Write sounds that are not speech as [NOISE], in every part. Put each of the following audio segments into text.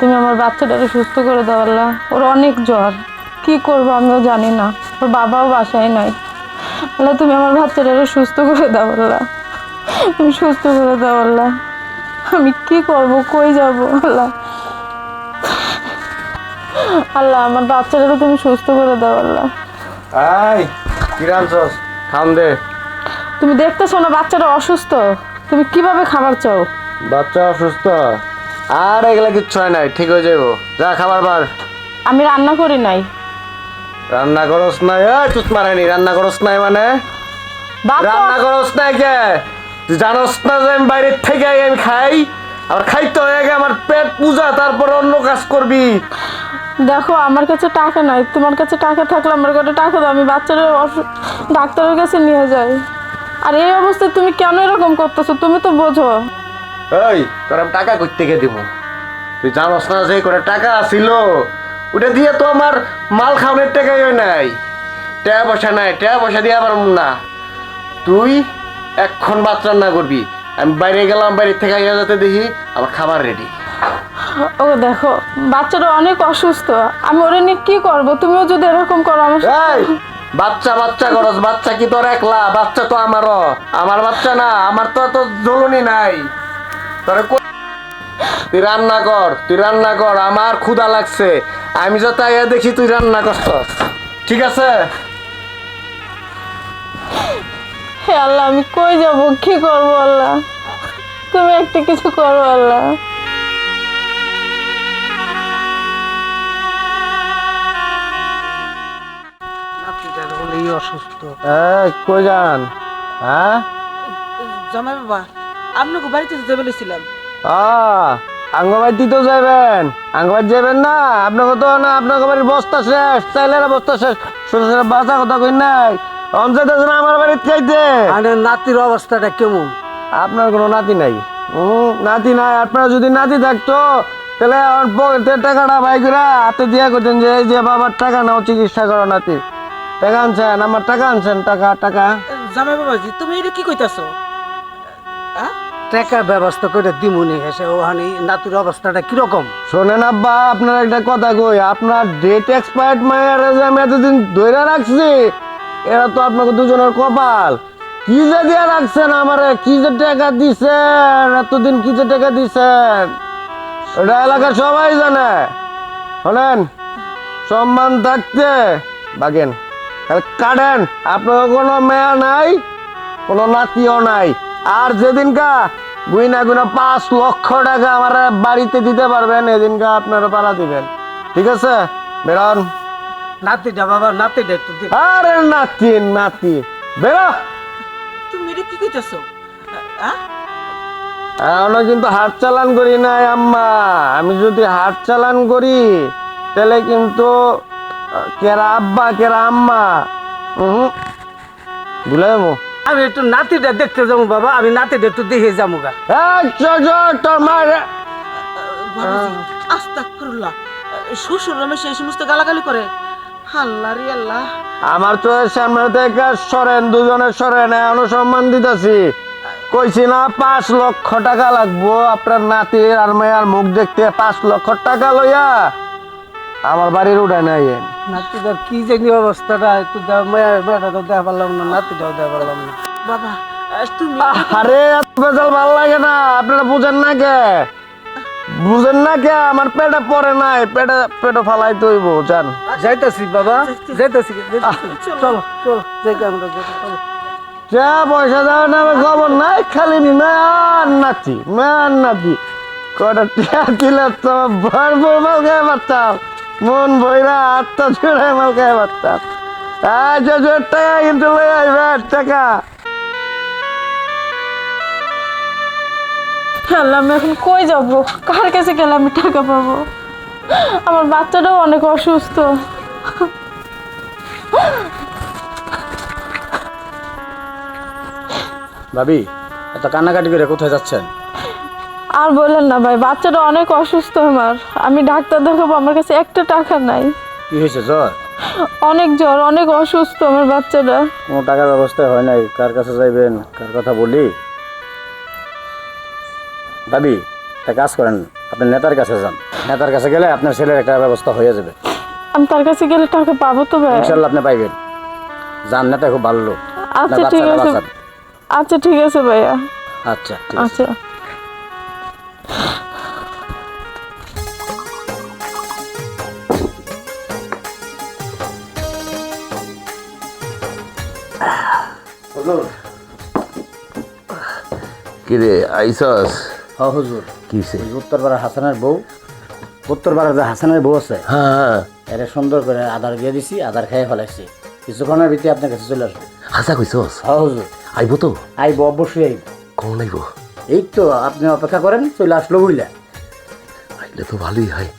তুমি আমার বাচ্চাটাকে সুস্থ করে দাও আল্লাহ। ওর অনেক জ্বর। কি করব আমিও জানি না। ওর বাবাও বাসায় নাই। আল্লাহ তুমি আমার বাচ্চাটাকে সুস্থ করে দাও আল্লাহ। তুমি সুস্থ করে দাও আল্লাহ। আমি কি করব? কই যাব আল্লাহ? আল্লাহ আমার বাচ্চাটাকে তুমি সুস্থ করে দাও আল্লাহ। এই কি রাঁধছস? খাম দে। তুমি দেখতেছো না বাচ্চাটা অসুস্থ? তুমি কীভাবে খাবার চাও? বাচ্চা অসুস্থ। আর এগুলা কিচ্ছু হয় নাই ঠিক হয়ে যাব যা খাবার বার। আমি রান্না করি নাই। রান্না করস নাই এই চুত মারানি রান্না করস নাই মানে? বাপ রান্না করস নাই কে? তুই জানোস না যে আমি বাইরের থেকে আমি খাই? আবার খাইতে হয়ে গে আমার পেট পূজা তারপর অন্য কাজ করবি। দেখো আমার কাছে টাকা নাই তোমার কাছে টাকা থাকলে আমার কাছে টাকা দাও আমি বাচ্চারা ডাক্তারের কাছে নিয়ে যাই। আর এই অবস্থায় তুমি কেন এরকম করতেছো? তুমি তো বোঝো। এই তোর আমি টাকা কই থেকে দিব তুই জানোস না যে করে টাকা আসিল ওটা দিয়ে তো আমার মাল খাওয়ানোর টাকাই নাই। টাকা পয়সা নাই টাকা পয়সা দিয়ে আমার না। তুই এক্ষণ ভাত রান্না করবি। আমি বাইরে গেলাম বাইরে থেকে আইয়া যাতে দেখি আমার খাবার রেডি ও দেখো বাচ্চাটা অনেক অসুস্থ। আমি ওরে নিয়ে কি করব? তুমিও যদি এরকম করো আমার এই বাচ্চা বাচ্চা করস বাচ্চা কি তোর একলা? বাচ্চা তো আমারও। আমার বাচ্চা না আমার তো এত জ্বলনি নাই। তোরে তুই রান্না কর তুই রান্না কর আমার ক্ষুধা লাগছে। আমি যত আইয়া দেখি তুই রান্না করছস। ঠিক আছে? হে আল্লাহ আমি কই যাব? কি করব আল্লাহ? তুমি একটা কিছু করো আল্লাহ। অসুস্থ। কই যান? হ্যাঁ? জামাই বাবা। আপনাকে বাড়িতে যেতে বলেছিলাম। আঙ্গবাড়ি তো যাইবেন। আঙ্গবাড়ি যাবেন না? আপনাকে তো না আপনাকে বাড়ির বস্তা শেষ চাইলের বস্তা শেষ। ছোট ছোট বাচ্চা কথা কই নাই। অঞ্চল না আমার বাড়িতে চাইতে মানে নাতির অবস্থাটা কেমন? আপনার কোনো নাতি নাই। হুম নাতি নাই। আপনার যদি নাতি থাকতো তাহলে পকেটের টাকাটা ভাই করে হাতে দিয়া করতেন যে এই যে বাবার টাকা নাও চিকিৎসা করো নাতি। টাকা আনছেন আমার টাকা আনছেন টাকা টাকা। জামাই বাবাজি তুমি এটা কি কইতাছো? টাকা ব্যবস্থা করে দিমুনি এসে ওখানে নাতির অবস্থাটা কীরকম? শোনেন আব্বা, আপনার একটা কথা কই, আপনার ডেট এক্সপায়ার্ড মায়ের আমি এতদিন ধরে রাখছি, এরা তো আপনাকে দুজনের কপাল। কি যে দিয়ে রাখছেন আমারে, কি যে টাকা দিছেন, এতদিন কি যে টাকা দিছেন? এটা এলাকার সবাই জানে। শোনেন, সম্মান থাকতে, বাগেন কাটেন, আপনার কোনো মেয়া নাই, কোনো নাতিও নাই। আর যেদিনকা গুইনা গুনা পাঁচ লক্ষ টাকা আমার বাড়িতে দিতে পারবেন এদিনকা আপনারা পাড়া দিবেন। ঠিক আছে? বেরন। নাতিটা বাবা নাতিটা একটু আরে নাতি নাতি। বেরো। তুমি এটা কি কইতাছো? হ্যাঁ এখনও কিন্তু হাট চালান করি নাই আম্মা। আমি যদি হাট চালান করি তাহলে কিন্তু কেরা আব্বা কেরা আম্মা? হুম ভুলে যাব আমি একটু নাতিটা দেখতে যাব বাবা। আমি নাতিটা একটু দেখে যাব গা। আস্তাগফিরুল্লাহ। শ্বশুর রমেশ এই সমস্ত গালাগালি করে। আল্লাহ রে আল্লাহ। আমার তো সামনে থেকে সরেন দুজনে সরেন এখনও সম্মান দিতেছি। কইছি না পাঁচ লক্ষ টাকা লাগবো। আপনার নাতির আর মেয়ার মুখ দেখতে পাঁচ লক্ষ টাকা লইয়া। আমার বাড়ির উঠায় নাই নাতিটার কি জানি অবস্থাটা একটু মেয়েটা তো দেখা পারলাম না নাতিটাও দেখা পারলাম না। বাবা আরে বেজাল ভালো লাগে না আপনারা বুঝেন না কে? বুঝেন না কে আমার পেটে পড়ে নাই পেটে পেটে ফালাই তৈব জান। যাইতাছি বাবা যাইতাছি। যাইতাছি। চলো। চলো যাই আমরা চলো যা পয়সা নামে খবর নাই খালি নাতি মেয়ার নাতি। কটা টিয়া দিলে তো ভরপুর মাল খেয়ে পারতাম মন ভৈরা আত্মা ছুড়ে মাল পারতাম আচ্ছা জোর টাকা কিন্তু লই আইবে টাকা। আল্লাহ আমি এখন কই যাব? কার কাছে গেলে আমি টাকা পাবো? আমার বাচ্চাটাও অনেক অসুস্থ। ভাবি এত কান্নাকাটি করে কোথায় যাচ্ছেন? আর বললেন না ভাই বাচ্চাটা অনেক অসুস্থ আমার। আমি ডাক্তার দেখাবো আমার কাছে একটা টাকা নাই। কি হয়েছে জ্বর? অনেক জ্বর অনেক অসুস্থ আমার বাচ্চাটা। কোনো টাকার ব্যবস্থা হয় নাই? কার কাছে যাইবেন? কার কথা বলি? দাবি একটা কাজ করেন আপনি নেতার কাছে যান। নেতার কাছে গেলে আপনার ছেলের একটা ব্যবস্থা হয়ে যাবে। আমি তার কাছে গেলে টাকা পাবো তো ভাই। ইনশাল্লাহ আপনি পাইবেন। যান নেতা খুব ভালো লোক। আচ্ছা ঠিক আছে। আচ্ছা ঠিক আছে ভাইয়া। আচ্ছা আচ্ছা। কিরে আইসস হ্যাঁ হুজুর। কিসে? ওই উত্তরপাড়ার হাসানের বউ। উত্তরপাড়ার যে হাসানের বউ আছে হ্যাঁ হ্যাঁ। এটা সুন্দর করে আদার দিয়ে দিছি আদার খেয়ে ফেলাইছি। কিছুক্ষণের ভিতরে আপনার কাছে চলে আসবে। হাসা কইসস হ্যাঁ হুজুর। আইব তো? আইব অবশ্যই আইব। কোন আইব? এই তো আপনি অপেক্ষা করেন চলে আসলো বুঝলে আইলে তো ভালোই হয়।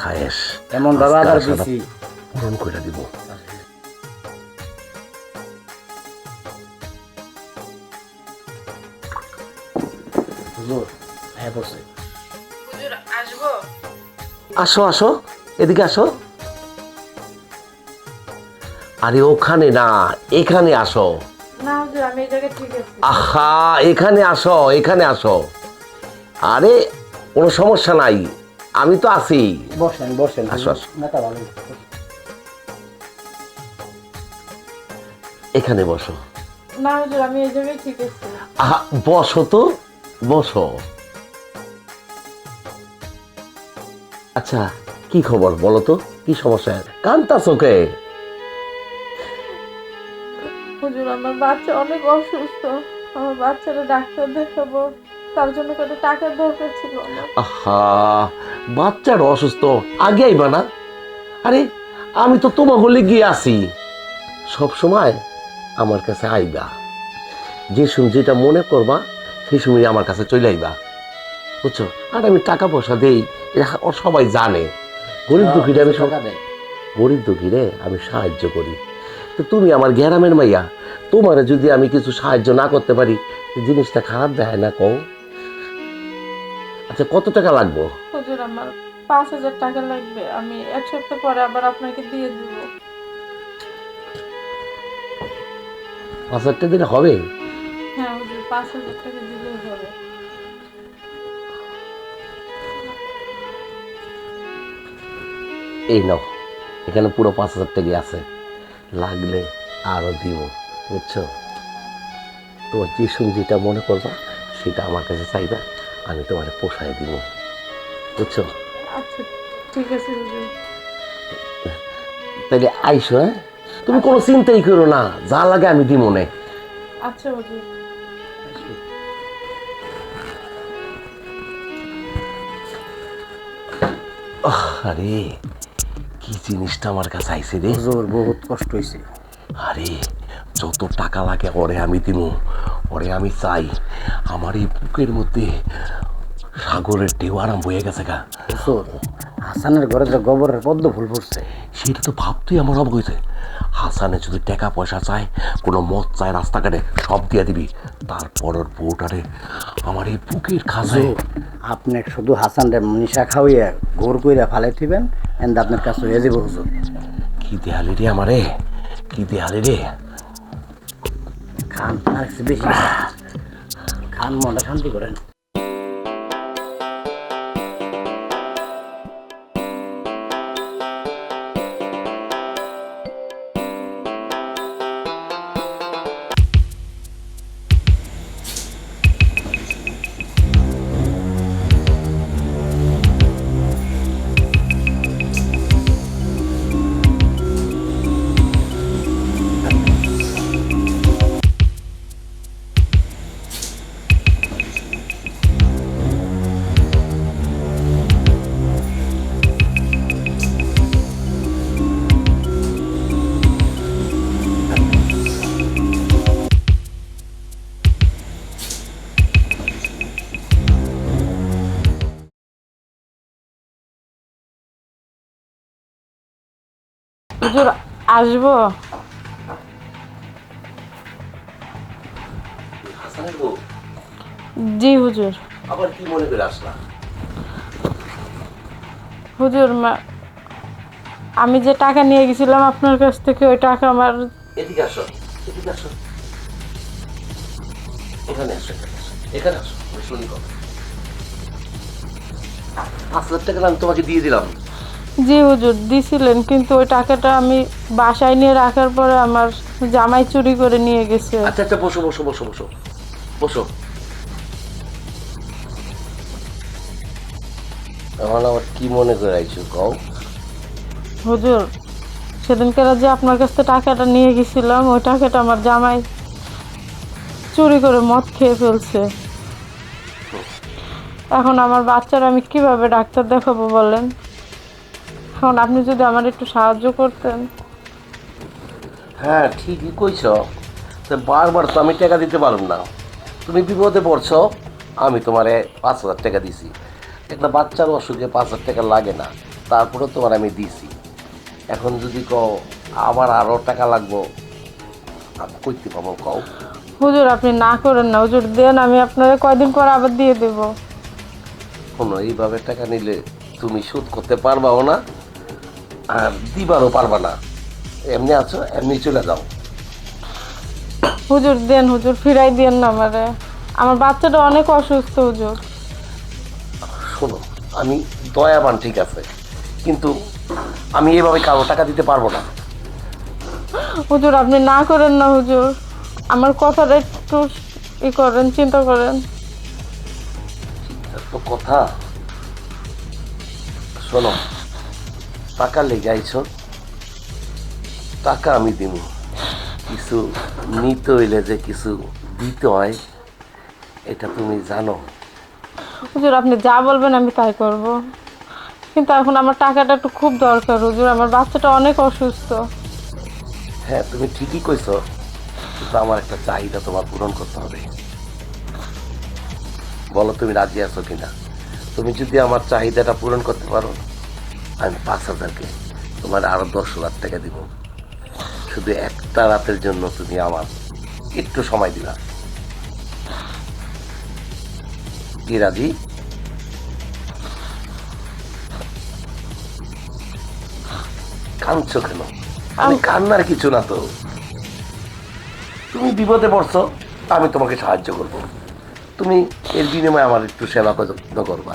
খায়েশ। এমন বাবা আদার দিছি। পূরণ করে দিব। হুজুর হ্যাঁ বসে আসব? আসো আসো। এদিকে আসো। আরে ওখানে না এখানে আসো। না হুজুর আমি এই জায়গায় ঠিক আছে। আহা এখানে আসো এখানে আসো। আরে কোনো সমস্যা নাই। আমি তো আছি। বসেন বসেন। আসো, আসো। নেতা ভালো এখানে বসো। না হুজুর আমি এই জায়গায় ঠিক আছে। আহা বসো তো। বসো। আচ্ছা কি খবর বলো তো? কি সমস্যা? কান্তা চোখে হুজুর আমার বাচ্চা অনেক অসুস্থ। আমার বাচ্চারা ডাক্তার দেখাবো। তার জন্য কত টাকার দরকার ছিল আহা বাচ্চার অসুস্থ। আগে আইবা না? আরে আমি তো তোমার হলে গিয়ে আসি সব সময় আমার কাছে আইবা। যে যেটা মনে করবা সেই সময় আমার কাছে চলে আইবা। বুঝছ? আর আমি টাকা পয়সা দেই এটা ও সবাই জানে। গরিব দুঃখীরা আমি গরিব দুঃখীরে আমি সাহায্য করি। তো তুমি আমার গ্যারামের মাইয়া তোমার যদি আমি কিছু সাহায্য না করতে পারি জিনিসটা খারাপ দেয় না কও? আচ্ছা কত টাকা লাগবো? হুজুর আমার পাঁচ হাজার টাকা লাগবে। আমি এক সপ্তাহ পরে আবার আপনাকে দিয়ে দিব। পাঁচ হাজার টাকা দিলে হবে? পাঁচ হাজার টাকা দিলেই হবে। এই নাও এখানে পুরো পাঁচ হাজার টাকা আছে। লাগলে আরও দিব বুঝছ? তোমার যে যেটা মনে করবা সেটা আমার কাছে চাইবা আমি তোমার পোষায় দিব বুঝছ? আচ্ছা ঠিক আছে তাইলে আইসো হ্যাঁ? তুমি কোনো চিন্তাই করো না যা লাগে আমি দিব মনে আচ্ছা আরে কি জিনিসটা আমার কাছে আইছে রে? হুজুর বহুত কষ্ট হয়েছে আরে যত টাকা লাগে ওরে আমি দিব ওরে আমি চাই। আমার এই বুকের মধ্যে সাগরের ঢেউ আরাম হয়ে গেছে গা। হুজুর হাসানের ঘরে যে গোবরের পদ্ম ফুল ফুটছে। সেটা তো ভাবতেই আমার অবাক হয়েছে। হাসানে যদি টাকা পয়সা চায় কোনো মদ চায় রাস্তাঘাটে সব দিয়ে দিবি। তারপর ওর বউটারে আমার এই বুকের হুজুর আপনি শুধু হাসানরে নিশা খাওয়াইয়া ঘোর কইরা ফালাই দিবেন এন্ড আপনার কাছে হয়ে যাবে হুজুর। কি দেহালি রে আমারে? কি দেহালি রে? খান আর বেশি খান। খান মনটা শান্তি করেন। হুজুর আসব। জি হুজুর। আবার কি মনে করে আসলা? হুজুর মা- আমি যে টাকা নিয়ে গেছিলাম আপনার কাছ থেকে ওই টাকা আমার এদিকে আসো এদিকে আসো। এখানে আসো এখানে আসো শুনি পাঁচ হাজার টাকা আমি তোমাকে দিয়ে দিলাম। জি হুজুর দিছিলেন কিন্তু ওই টাকাটা আমি বাসায় নিয়ে রাখার পরে আমার জামাই চুরি করে নিয়ে গেছে। আচ্ছা আচ্ছা বসো বসো বসো বসো বসো। আমার আবার কি মনে করে আইছো কও? হুজুর সেদিনকে যে আপনার কাছ থেকে টাকাটা নিয়ে গেছিলাম ওই টাকাটা আমার জামাই চুরি করে মদ খেয়ে ফেলছে। এখন আমার বাচ্চারা আমি কীভাবে ডাক্তার দেখাবো বলেন? এখন আপনি যদি আমার একটু সাহায্য করতেন। হ্যাঁ ঠিকই কইছ। তো বারবার তো আমি টাকা দিতে পারব না। তুমি বিপদে পড়ছ আমি তোমারে পাঁচ হাজার টাকা দিছি। একটা বাচ্চার অসুখে পাঁচ হাজার টাকা লাগে না তারপরে তোমার আমি দিছি। এখন যদি কও আবার আরও টাকা লাগবো আমি কইতে পাবো কও। হুজুর আপনি না করেন না। হুজুর দেন আমি আপনাকে কয়দিন পর আবার দিয়ে দেবো। শোনো এইভাবে টাকা নিলে তুমি শোধ করতে পারবাও না দিবারও পারবা না। এমনি আছো এমনি চলে যাও। হুজুর দেন হুজুর ফিরাই দেন না আমারে। আমার বাচ্চাটা অনেক অসুস্থ হুজুর। শোনো আমি দয়াবান ঠিক আছে। কিন্তু আমি এভাবে কারও টাকা দিতে পারব না। হুজুর আপনি না করেন না হুজুর। আমার কথাটা একটু ই করেন চিন্তা করেন। তো কথা। শোনো টাকা লেগাইছ টাকা আমি দিব কিছু নিতে হইলে যে কিছু দিতে হয় এটা তুমি জানো। হুজুর আপনি যা বলবেন আমি তাই করব। কিন্তু এখন আমার টাকাটা একটু খুব দরকার হুজুর। আমার বাচ্চাটা অনেক অসুস্থ। হ্যাঁ তুমি ঠিকই কইছো কিন্তু আমার একটা চাহিদা তোমার পূরণ করতে হবে। বলো তুমি রাজি আছো কিনা? তুমি যদি আমার চাহিদাটা পূরণ করতে পারো। আমি পাঁচ হাজারকে তোমার আরও দশ হাজার টাকা দিব। শুধু একটা রাতের জন্য তুমি আমার একটু সময় দিলা। কি রাজি? কাঁদছো কেন? আমি কান্নার কিছু না তো। তুমি বিপদে পড়ছো আমি তোমাকে সাহায্য করব। তুমি এর বিনিময়ে আমার একটু সেবা যত্ন করবা।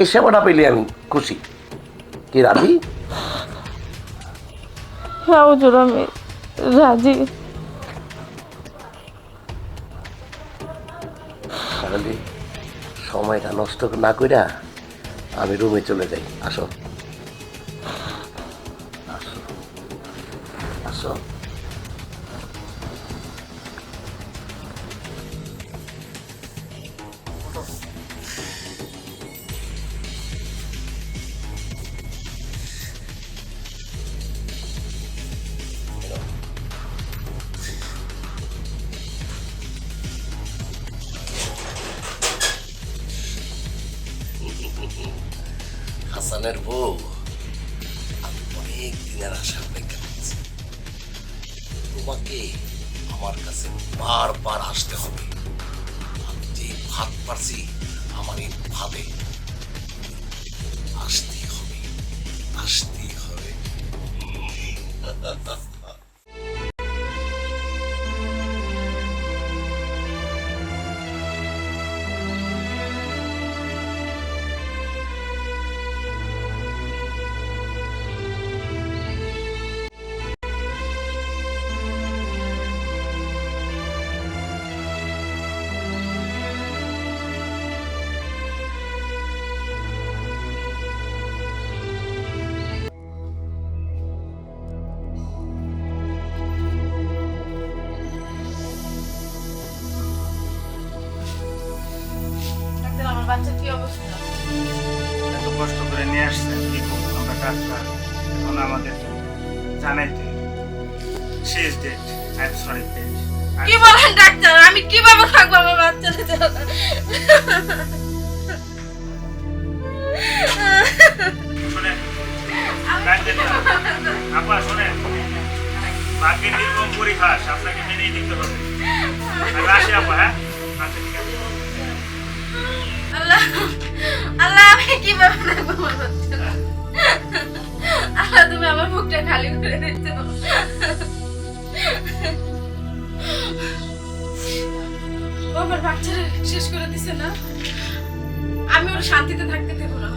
এই সেবাটা পেলে আমি খুশি। কি রাজি হ্যাঁ হুজুর আমি রাজি তাহলে সময়টা নষ্ট না কইরা আমি রুমে চলে যাই। আসো। আসো। আসো। আমার কাছে বারবার আসতে হবে। আমি যে ভাত পারছি, আমার এই ভাবে আসতেই হবে আসতেই হবে। নিয়ে আসছেন কি করব আমরা ডাক্তার এখন আমাদের জানাইতে শেষ ডেট আই সরি ডেট কি বলেন ডাক্তার? আমি কীভাবে থাকব আমার বাচ্চাটা ছাড়া? শুনেন ভাগ্যের নির্মম পরিহাস আপনাকে মেনেই নিতে হবে। আমি আসি আপা হ্যাঁ? আচ্ছা ঠিক আছে। আল্লাহ আল্লাহ, আমি আল্লাহ, তুমি আমার মুখটা খালি করে দিচ্ছ। আমার বাচ্চারা শেষ করে দিছে না? আমি ওর শান্তিতে থাকতে দেবো না।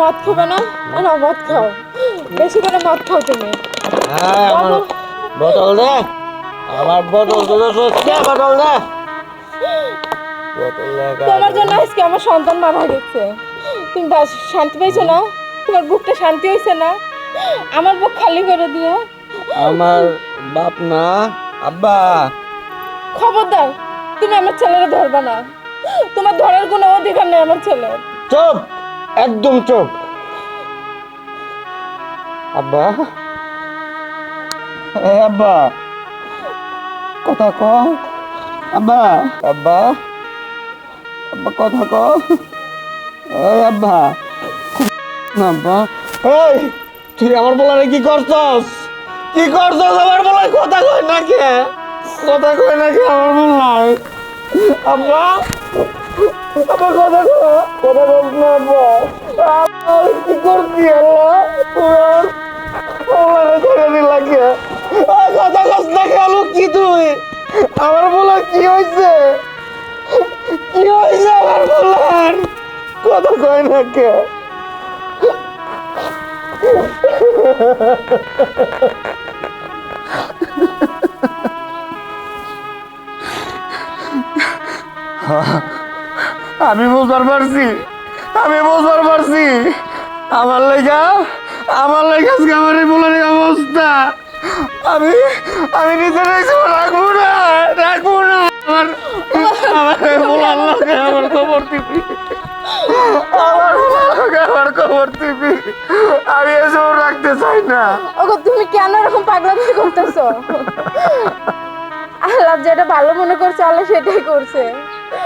মদ খাবে না? না মদ খাও। বেশি করে মদ খাও তুমি। হ্যাঁ আমার বোতল দে। আমার বোতল তো সত্যি বোতল দে। তোমার জন্য আজকে আমার সন্তান মারা গেছে। তুমি বাস শান্তি পাইছো না? তোমার বুকটা শান্তি হয়েছে না? আমার বুক খালি করে দিও। আমার বাপ না আব্বা। খবরদার তুমি আমার ছেলেরে ধরবা না। তোমার ধরার কোনো অধিকার নেই আমার ছেলে চুপ! একদম চোখ। আব্বা। এ আব্বা। কথা ক আব্বা। আব্বা। আব্বা কথা ক এই আব্বা। আব্বা। এই তুই আমার বলারে কি করছস? কি করছস আমার বলায়? কথা কই না কে? কথা কই না কে আমার বলায়? আব্বা। আমার কথা কি তুই আমার বলা কি হয়েছে? কি হয়েছে আমার বলার? কথা কয় না কে? [LAUGHS] আমি বুঝবার পারছি। আমি বুঝবার পারছি। আমার লেগা, আমার লেগে আমার বলার অবস্থা। আমি আমি নিজের রাখব না রাখব না। আমার আমার বলার লোকে আমার খবর দিবি। আমার লোকে আমার খবর দিবি। আমি এসব রাখতে চাই না। ওগো, তুমি কেন এরকম পাগলামি করতেছো? আল্লাহ যেটা ভালো মনে করছে, আল্লাহ সেটাই করছে।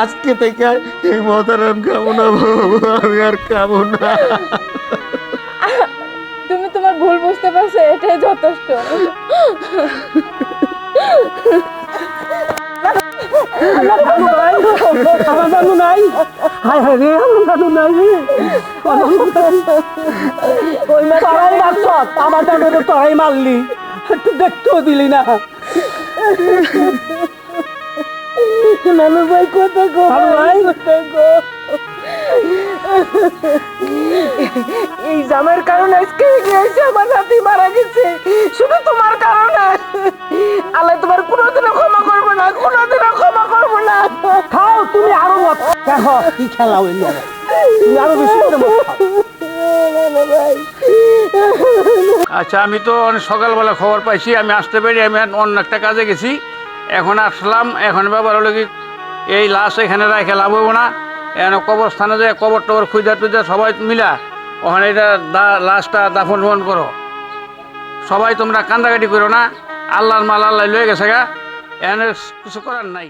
আজকে থেকে এই আমি খাব না আমি আর খাব না। তুমি তোমার ভুল বুঝতে পারছ এটাই যথেষ্ট। আমার তোরাই মারলি। একটু দেখতেও দিলি না। নানু ভাই কোথায় গো ভাই কোথায় গো এই জামের কারণে আজকে গিয়েছে আমার নাতি মারা গেছে। শুধু তোমার কারণে। আল্লাহ তোমার কোনোদিনও ক্ষমা করব না কোনোদিনও ক্ষমা করব না। খাও তুমি আরও মত দেখো কি খেলা হইল। তুমি আরও বেশি করে মদ খাও ভাই আচ্ছা আমি তো অনেক সকালবেলা খবর পাইছি আমি আসতে পারি আমি আর অন্য একটা কাজে গেছি। এখন আসলাম, এখন ব্যাপার হলো কি, এই লাশ এখানে রাখে লাভ হব না। এখন কবরস্থানে যে কবর টবর খুঁজা টুজা সবাই মিলা, ওখানে এটা দা, লাশটা দাফন বন করো। সবাই তোমরা কান্দাকাটি করো না, আল্লাহর মাল আল্লাহ লয়ে গেছে গা। এখানে কিছু করার নাই।